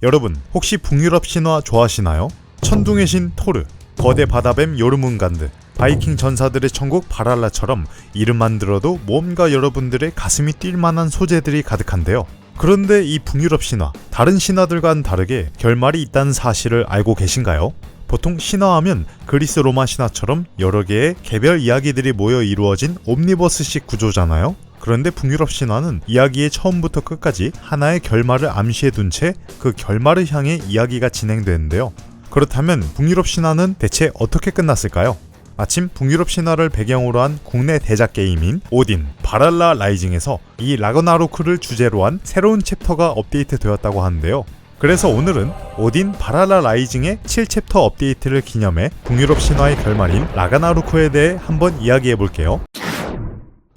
여러분 혹시 북유럽 신화 좋아하시나요? 천둥의 신 토르, 거대 바다뱀 요르문간드, 바이킹 전사들의 천국 바랄라처럼 이름만 들어도 뭔가 여러분들의 가슴이 뛸 만한 소재들이 가득한데요. 그런데 이 북유럽 신화, 다른 신화들과는 다르게 결말이 있다는 사실을 알고 계신가요? 보통 신화하면 그리스 로마 신화처럼 여러 개의 개별 이야기들이 모여 이루어진 옴니버스식 구조잖아요. 그런데 북유럽 신화는 이야기의 처음부터 끝까지 하나의 결말을 암시해 둔 채 그 결말을 향해 이야기가 진행되는데요. 그렇다면 북유럽 신화는 대체 어떻게 끝났을까요? 마침 북유럽 신화를 배경으로 한 국내 대작 게임인 오딘 바랄라 라이징에서 이 라그나로크를 주제로 한 새로운 챕터가 업데이트 되었다고 하는데요. 그래서 오늘은 오딘 바랄라 라이징의 7챕터 업데이트를 기념해 북유럽 신화의 결말인 라가나로크에 대해 한번 이야기해 볼게요.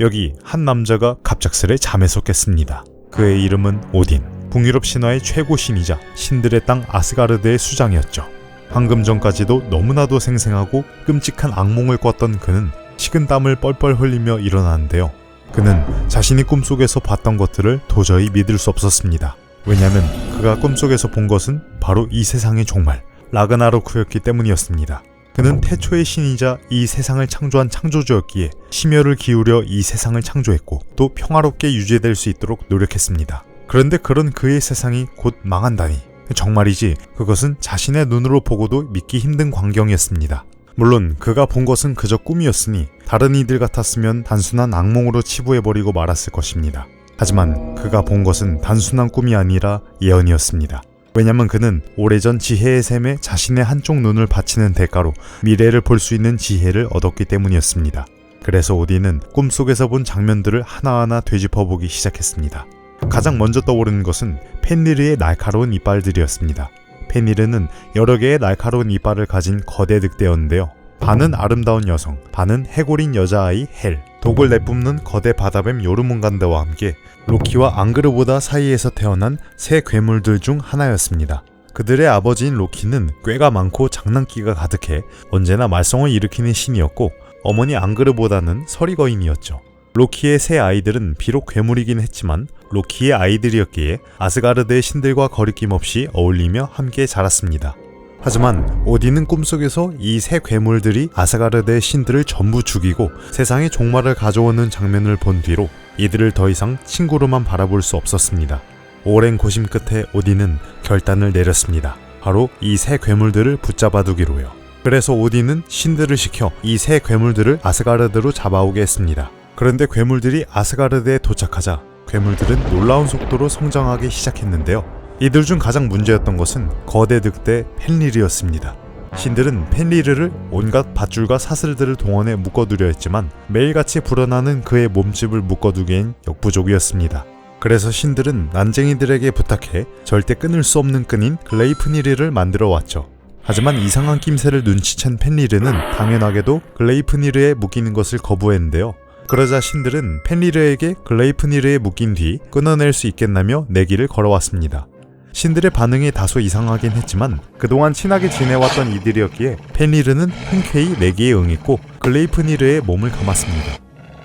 여기 한 남자가 갑작스레 잠에서 깼습니다. 그의 이름은 오딘. 북유럽 신화의 최고 신이자 신들의 땅 아스가르드의 수장이었죠. 방금 전까지도 너무나도 생생하고 끔찍한 악몽을 꿨던 그는 식은 땀을 뻘뻘 흘리며 일어나는데요. 그는 자신이 꿈속에서 봤던 것들을 도저히 믿을 수 없었습니다. 왜냐면 그가 꿈속에서 본 것은 바로 이 세상의 종말, 라그나로크였기 때문이었습니다. 그는 태초의 신이자 이 세상을 창조한 창조주였기에 심혈을 기울여 이 세상을 창조했고 또 평화롭게 유지될 수 있도록 노력했습니다. 그런데 그런 그의 세상이 곧 망한다니 정말이지 그것은 자신의 눈으로 보고도 믿기 힘든 광경이었습니다. 물론 그가 본 것은 그저 꿈이었으니 다른 이들 같았으면 단순한 악몽으로 치부해버리고 말았을 것입니다. 하지만 그가 본 것은 단순한 꿈이 아니라 예언이었습니다. 왜냐면 그는 오래전 지혜의 샘에 자신의 한쪽 눈을 바치는 대가로 미래를 볼 수 있는 지혜를 얻었기 때문이었습니다. 그래서 오딘은 꿈속에서 본 장면들을 하나하나 되짚어보기 시작했습니다. 가장 먼저 떠오르는 것은 펜리르의 날카로운 이빨들이었습니다. 펜리르는 여러 개의 날카로운 이빨을 가진 거대 늑대였는데요. 반은 아름다운 여성, 반은 해골인 여자아이 헬, 독을 내뿜는 거대 바다뱀 요르문간드와 함께 로키와 앙그르보다 사이에서 태어난 새 괴물들 중 하나였습니다. 그들의 아버지인 로키는 꾀가 많고 장난기가 가득해 언제나 말썽을 일으키는 신이었고 어머니 앙그르보다는 서리거인이었죠. 로키의 새 아이들은 비록 괴물이긴 했지만 로키의 아이들이었기에 아스가르드의 신들과 거리낌 없이 어울리며 함께 자랐습니다. 하지만 오딘은 꿈속에서 이새 괴물들이 아스가르드의 신들을 전부 죽이고 세상의 종말을 가져오는 장면을 본 뒤로 이들을 더 이상 친구로만 바라볼 수 없었습니다. 오랜 고심 끝에 오딘은 결단을 내렸습니다. 바로 이새 괴물들을 붙잡아두기로요. 그래서 오딘은 신들을 시켜 이새 괴물들을 아스가르드로 잡아오게 했습니다. 그런데 괴물들이 아스가르드에 도착하자 괴물들은 놀라운 속도로 성장하기 시작했는데요. 이들 중 가장 문제였던 것은 거대 늑대 펜리르였습니다. 신들은 펜리르를 온갖 밧줄과 사슬들을 동원해 묶어두려 했지만 매일같이 불어나는 그의 몸집을 묶어두기엔 역부족이었습니다. 그래서 신들은 난쟁이들에게 부탁해 절대 끊을 수 없는 끈인 글레이프니르를 만들어 왔죠. 하지만 이상한 낌새를 눈치챈 펜리르는 당연하게도 글레이프니르에 묶이는 것을 거부했는데요. 그러자 신들은 펜리르에게 글레이프니르에 묶인 뒤 끊어낼 수 있겠다며 내기를 걸어왔습니다. 신들의 반응이 다소 이상하긴 했지만 그동안 친하게 지내왔던 이들이었기에 펜리르는 흔쾌히 내기에 응했고 글레이프니르의 몸을 감았습니다.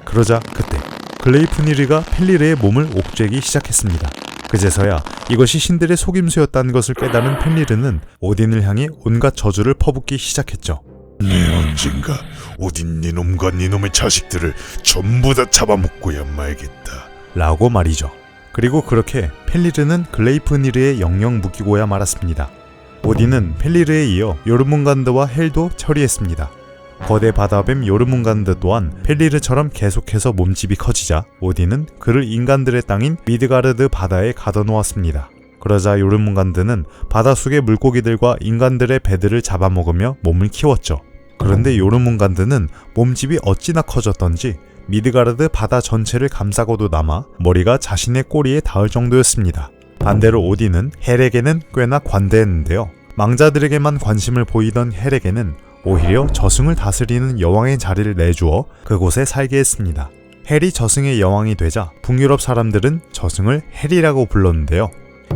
그러자 그때 글레이프니르가 펜리르의 몸을 옥죄기 시작했습니다. 그제서야 이것이 신들의 속임수였다는 것을 깨달은 펜리르는 오딘을 향해 온갖 저주를 퍼붓기 시작했죠. 내 언젠가 오딘 니놈과 니놈의 자식들을 전부 다 잡아먹고야 말겠다. 라고 말이죠. 그리고 그렇게 펠리르는 글레이프니르의 영영 묶이고야 말았습니다. 오딘은 펠리르에 이어 요르문간드와 헬도 처리했습니다. 거대 바다뱀 요르문간드 또한 펠리르처럼 계속해서 몸집이 커지자 오딘은 그를 인간들의 땅인 미드가르드 바다에 가둬놓았습니다. 그러자 요르문간드는 바닷속의 물고기들과 인간들의 배들을 잡아먹으며 몸을 키웠죠. 그런데 요르문간드는 몸집이 어찌나 커졌던지 미드가르드 바다 전체를 감싸고도 남아 머리가 자신의 꼬리에 닿을 정도였습니다. 반대로 오딘은 헬에게는 꽤나 관대했는데요. 망자들에게만 관심을 보이던 헬에게는 오히려 저승을 다스리는 여왕의 자리를 내주어 그곳에 살게 했습니다. 헬이 저승의 여왕이 되자 북유럽 사람들은 저승을 헬이라고 불렀는데요.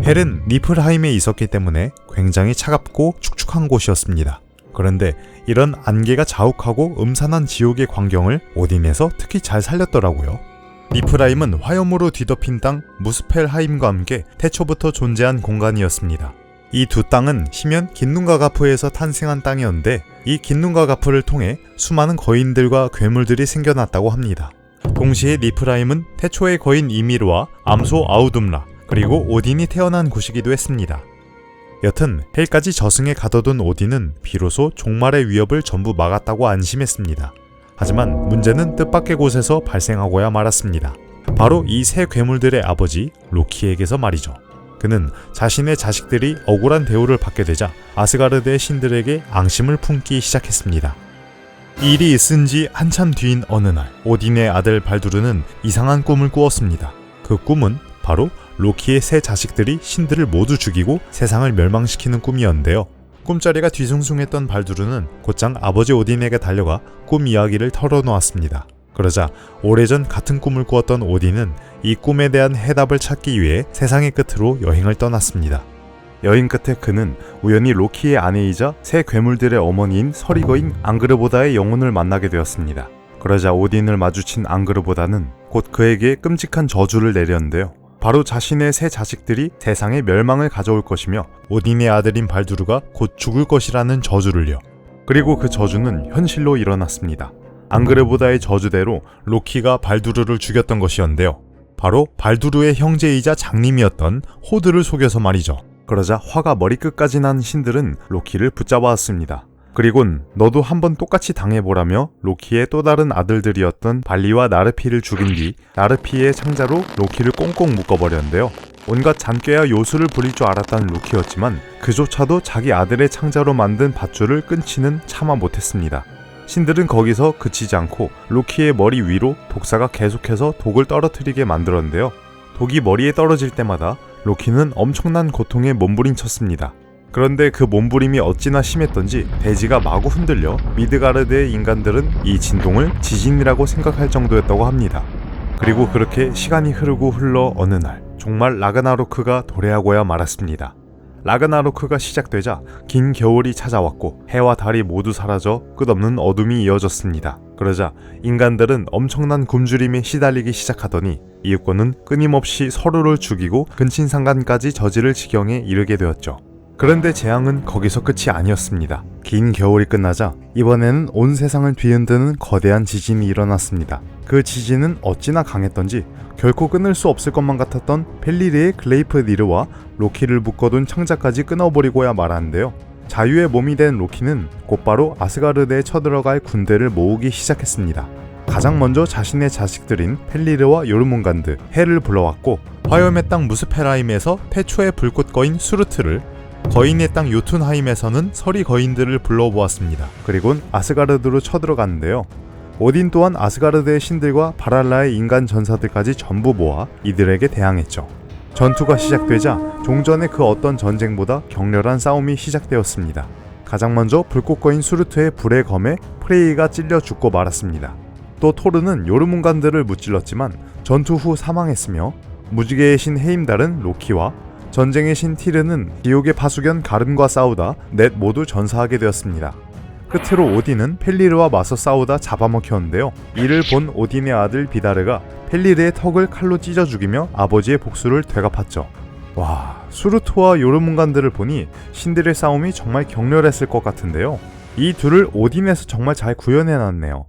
헬은 니플하임에 있었기 때문에 굉장히 차갑고 축축한 곳이었습니다. 그런데 이런 안개가 자욱하고 음산한 지옥의 광경을 오딘에서 특히 잘 살렸더라고요. 니프라임은 화염으로 뒤덮인 땅 무스펠하임과 함께 태초부터 존재한 공간이었습니다. 이 두 땅은 시면 긴눈가가프에서 탄생한 땅이었는데 이 긴눈가가프를 통해 수많은 거인들과 괴물들이 생겨났다고 합니다. 동시에 니프라임은 태초의 거인 이미르와 암소 아우둠라 그리고 오딘이 태어난 곳이기도 했습니다. 여튼 헬까지 저승에 가둬둔 오딘은 비로소 종말의 위협을 전부 막았다고 안심했습니다. 하지만 문제는 뜻밖의 곳에서 발생하고야 말았습니다. 바로 이 세 괴물들의 아버지 로키에게서 말이죠. 그는 자신의 자식들이 억울한 대우를 받게 되자 아스가르드의 신들에게 앙심을 품기 시작했습니다. 이 일이 있은 지 한참 뒤인 어느 날 오딘의 아들 발두르는 이상한 꿈을 꾸었습니다. 그 꿈은 바로 로키의 세 자식들이 신들을 모두 죽이고 세상을 멸망시키는 꿈이었는데요. 꿈자리가 뒤숭숭했던 발두르는 곧장 아버지 오딘에게 달려가 꿈 이야기를 털어놓았습니다. 그러자 오래전 같은 꿈을 꾸었던 오딘은 이 꿈에 대한 해답을 찾기 위해 세상의 끝으로 여행을 떠났습니다. 여행 끝에 그는 우연히 로키의 아내이자 새 괴물들의 어머니인 서리거인 앙그르보다의 영혼을 만나게 되었습니다. 그러자 오딘을 마주친 앙그르보다는 곧 그에게 끔찍한 저주를 내렸는데요. 바로 자신의 새 자식들이 세상에 멸망을 가져올 것이며 오딘의 아들인 발두르가 곧 죽을 것이라는 저주를요. 그리고 그 저주는 현실로 일어났습니다. 앙그르보다의 저주대로 로키가 발두르를 죽였던 것이었는데요. 바로 발두르의 형제이자 장님이었던 호드를 속여서 말이죠. 그러자 화가 머리끝까지 난 신들은 로키를 붙잡아왔습니다. 그리곤 너도 한번 똑같이 당해보라며 로키의 또 다른 아들들이었던 발리와 나르피를 죽인 뒤 나르피의 창자로 로키를 꽁꽁 묶어버렸는데요. 온갖 잔꾀와 요술을 부릴 줄 알았다는 로키였지만 그조차도 자기 아들의 창자로 만든 밧줄을 끊지는 차마 못했습니다. 신들은 거기서 그치지 않고 로키의 머리 위로 독사가 계속해서 독을 떨어뜨리게 만들었는데요. 독이 머리에 떨어질 때마다 로키는 엄청난 고통에 몸부림쳤습니다. 그런데 그 몸부림이 어찌나 심했던지 대지가 마구 흔들려 미드가르드의 인간들은 이 진동을 지진이라고 생각할 정도였다고 합니다. 그리고 그렇게 시간이 흐르고 흘러 어느 날 정말 라그나로크가 도래하고야 말았습니다. 라그나로크가 시작되자 긴 겨울이 찾아왔고 해와 달이 모두 사라져 끝없는 어둠이 이어졌습니다. 그러자 인간들은 엄청난 굶주림에 시달리기 시작하더니 이웃권은 끊임없이 서로를 죽이고 근친상간까지 저지를 지경에 이르게 되었죠. 그런데 재앙은 거기서 끝이 아니었습니다. 긴 겨울이 끝나자 이번에는 온 세상을 뒤흔드는 거대한 지진이 일어났습니다. 그 지진은 어찌나 강했던지 결코 끊을 수 없을 것만 같았던 펠리르의 글레이프 니르와 로키를 묶어둔 창자까지 끊어버리고야 말았는데요. 자유의 몸이 된 로키는 곧바로 아스가르드에 쳐들어갈 군대를 모으기 시작했습니다. 가장 먼저 자신의 자식들인 펠리르와 요르문간드, 해를 불러왔고 화염의 땅 무스페라임에서 태초의 불꽃 거인 수르트를 거인의 땅 요툰하임에서는 서리 거인들을 불러보았습니다. 그리곤 아스가르드로 쳐들어갔는데요. 오딘 또한 아스가르드의 신들과 바랄라의 인간 전사들까지 전부 모아 이들에게 대항했죠. 전투가 시작되자 종전의 그 어떤 전쟁보다 격렬한 싸움이 시작되었습니다. 가장 먼저 불꽃거인 수르트의 불의 검에 프레이가 찔려 죽고 말았습니다. 또 토르는 요르문간들을 무찔렀지만 전투 후 사망했으며 무지개의 신 헤임달은 로키와 전쟁의 신 티르는 지옥의 파수견 가름과 싸우다 넷 모두 전사하게 되었습니다. 끝으로 오딘은 펠리르와 맞서 싸우다 잡아먹혔는데요. 이를 본 오딘의 아들 비다르가 펠리르의 턱을 칼로 찢어 죽이며 아버지의 복수를 되갚았죠. 와, 수르토와 요르문간들을 보니 신들의 싸움이 정말 격렬했을 것 같은데요. 이 둘을 오딘에서 정말 잘 구현해놨네요.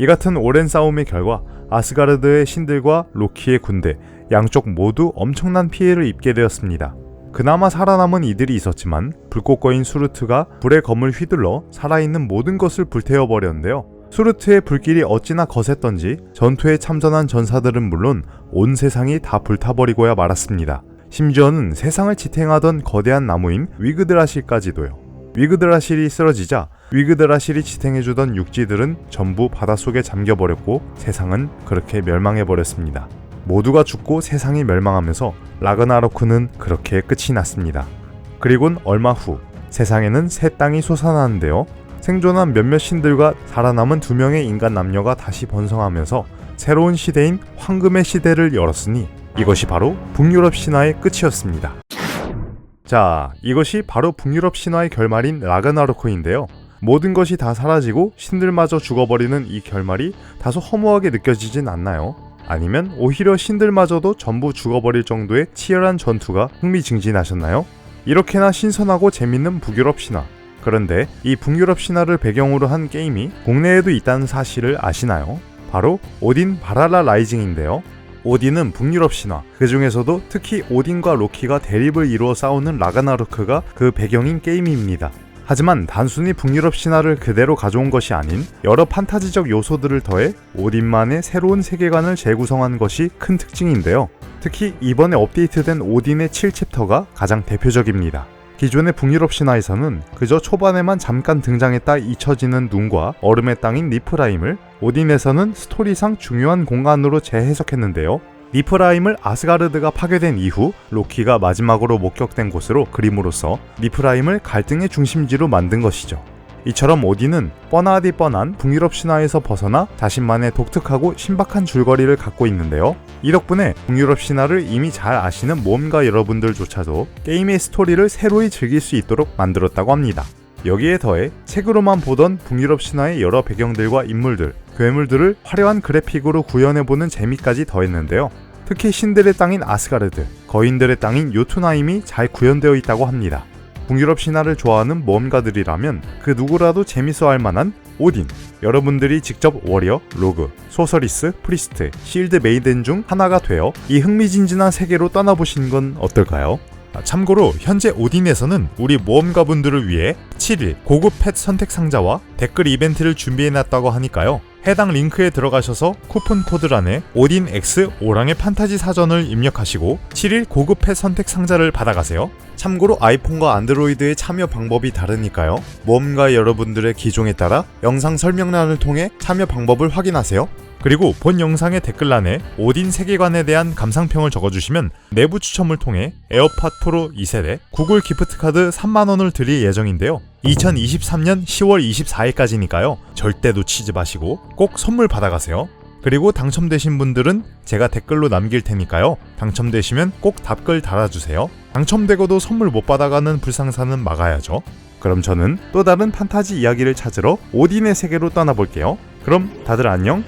이 같은 오랜 싸움의 결과 아스가르드의 신들과 로키의 군대 양쪽 모두 엄청난 피해를 입게 되었습니다. 그나마 살아남은 이들이 있었지만 불꽃거인 수르트가 불의 검을 휘둘러 살아있는 모든 것을 불태워버렸는데요. 수르트의 불길이 어찌나 거셌던지 전투에 참전한 전사들은 물론 온 세상이 다 불타버리고야 말았습니다. 심지어는 세상을 지탱하던 거대한 나무인 위그드라실까지도요. 위그드라실이 쓰러지자 위그드라실이 지탱해주던 육지들은 전부 바닷속에 잠겨버렸고 세상은 그렇게 멸망해버렸습니다. 모두가 죽고 세상이 멸망하면서 라그나로크는 그렇게 끝이 났습니다. 그리곤 얼마 후 세상에는 새 땅이 솟아나는데요. 생존한 몇몇 신들과 살아남은 두 명의 인간 남녀가 다시 번성하면서 새로운 시대인 황금의 시대를 열었으니 이것이 바로 북유럽 신화의 끝이었습니다. 자, 이것이 바로 북유럽 신화의 결말인 라그나로크인데요. 모든 것이 다 사라지고 신들마저 죽어버리는 이 결말이 다소 허무하게 느껴지진 않나요? 아니면 오히려 신들마저도 전부 죽어버릴 정도의 치열한 전투가 흥미진진하셨나요? 이렇게나 신선하고 재밌는 북유럽 신화. 그런데 이 북유럽 신화를 배경으로 한 게임이 국내에도 있다는 사실을 아시나요? 바로 오딘 바랄라 라이징인데요. 오딘은 북유럽 신화, 그 중에서도 특히 오딘과 로키가 대립을 이루어 싸우는 라가나로크가 그 배경인 게임입니다. 하지만 단순히 북유럽 신화를 그대로 가져온 것이 아닌 여러 판타지적 요소들을 더해 오딘만의 새로운 세계관을 재구성한 것이 큰 특징인데요. 특히 이번에 업데이트된 오딘의 7챕터가 가장 대표적입니다. 기존의 북유럽 신화에서는 그저 초반에만 잠깐 등장했다 잊혀지는 눈과 얼음의 땅인 니프라임을 오딘에서는 스토리상 중요한 공간으로 재해석했는데요. 니프라임을 아스가르드가 파괴된 이후 로키가 마지막으로 목격된 곳으로 그림으로써 니프라임을 갈등의 중심지로 만든 것이죠. 이처럼 오딘은 뻔하디 뻔한 북유럽 신화에서 벗어나 자신만의 독특하고 신박한 줄거리를 갖고 있는데요. 이 덕분에 북유럽 신화를 이미 잘 아시는 모험가 여러분들조차도 게임의 스토리를 새로이 즐길 수 있도록 만들었다고 합니다. 여기에 더해 책으로만 보던 북유럽 신화의 여러 배경들과 인물들, 괴물들을 화려한 그래픽으로 구현해보는 재미까지 더했는데요. 특히 신들의 땅인 아스가르드, 거인들의 땅인 요투나임이 잘 구현되어 있다고 합니다. 북유럽 신화를 좋아하는 모험가들이라면 그 누구라도 재밌어 할 만한 오딘. 여러분들이 직접 워리어, 로그, 소서리스, 프리스트, 실드 메이든 중 하나가 되어 이 흥미진진한 세계로 떠나보시는 건 어떨까요? 아, 참고로 현재 오딘에서는 우리 모험가분들을 위해 7일 고급 펫 선택 상자와 댓글 이벤트를 준비해놨다고 하니까요. 해당 링크에 들어가셔서 쿠폰 코드란에 오딘 X 오랑의 판타지 사전을 입력하시고 7일 고급 펫 선택 상자를 받아가세요. 참고로 아이폰과 안드로이드의 참여 방법이 다르니까요. 모험가 여러분들의 기종에 따라 영상 설명란을 통해 참여 방법을 확인하세요. 그리고 본 영상의 댓글란에 오딘 세계관에 대한 감상평을 적어주시면 내부 추첨을 통해 에어팟 프로 2세대, 구글 기프트카드 3만원을 드릴 예정인데요. 2023년 10월 24일까지니까요. 절대 놓치지 마시고 꼭 선물 받아가세요. 그리고 당첨되신 분들은 제가 댓글로 남길 테니까요. 당첨되시면 꼭 답글 달아주세요. 당첨되고도 선물 못 받아가는 불상사는 막아야죠. 그럼 저는 또 다른 판타지 이야기를 찾으러 오딘의 세계로 떠나볼게요. 그럼 다들 안녕.